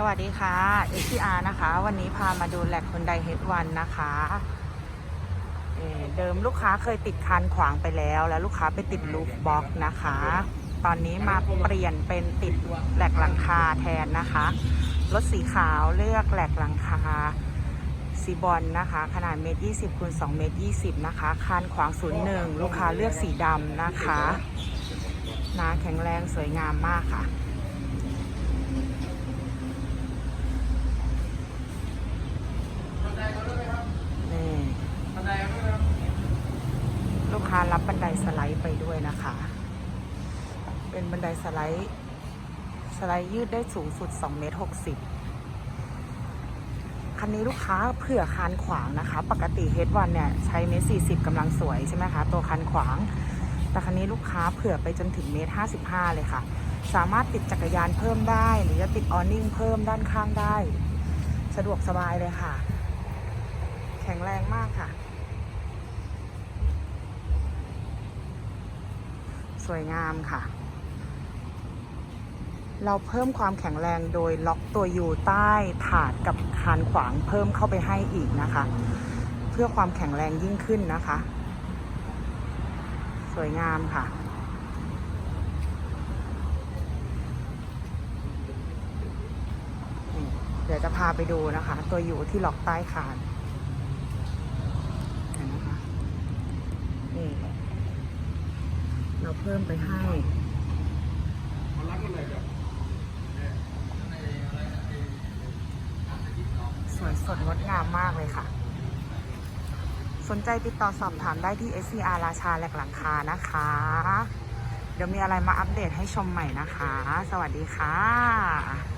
สวัสดีค่ะ SCR นะคะ วันนี้พามาดูแหลกคนไดเฮดวันนะคะเเดิมลูกค้าเคยติดคานขวางไปแล้ว แล้วลูกค้าไปติดลูฟบ็อกนะคะ ตอนนี้มาเปลี่ยนเป็นติดแหลกหลังคาแทนนะคะ รถสีขาวเลือกแหลกหลังคาสีบอลนะคะ ขนาดเมตรยี่สิบคูณสองเมตรยี่สิบนะคะคานขวางศูนย์หนึ่งลูกค้าเลือกสีดำนะคะนาแข็งแรงสวยงามมากค่ะ นี่ลูก ค้ารับบันไดสไลด์ไปด้วยนะคะ เป็นบันไดสไลด์ สไลด์ยืดได้สูงสุด2เมตร60คันนี้ลูกค้าเผื่อคานขวางนะคะ ปกติเฮดวันเนี่ยใช้เมตร40กำลังสวยใช่ไหมคะ ตัวคานขวาง แต่คันนี้ลูกค้าเผื่อไปจนถึงเมตร55 เลยค่ะ สามารถติดจักรยานเพิ่มได้ หรือจะติดออนิ่งเพิ่มด้านข้างได้ สะดวกสบายเลยค่ะ แข็งแรงมากค่ะ สวยงามค่ะ เราเพิ่มความแข็งแรงโดยล็อกตัวอยู่ใต้ถาดกับคานขวางเพิ่มเข้าไปให้อีกนะคะ เพื่อความแข็งแรงยิ่งขึ้นนะคะ สวยงามค่ะเดี๋ยวจะพาไปดูนะคะ ตัวอยู่ที่ล็อกใต้คาน เห็นไหมคะนี่ เพิ่มไปให้สวยสดงดงามมากเลยค่ะ สนใจติดต่อสอบถามได้ที่ SCR ราชาแหลกหลังคานะคะ เดี๋ยวมีอะไรมาอัปเดตให้ชมใหม่นะคะ สวัสดีค่ะ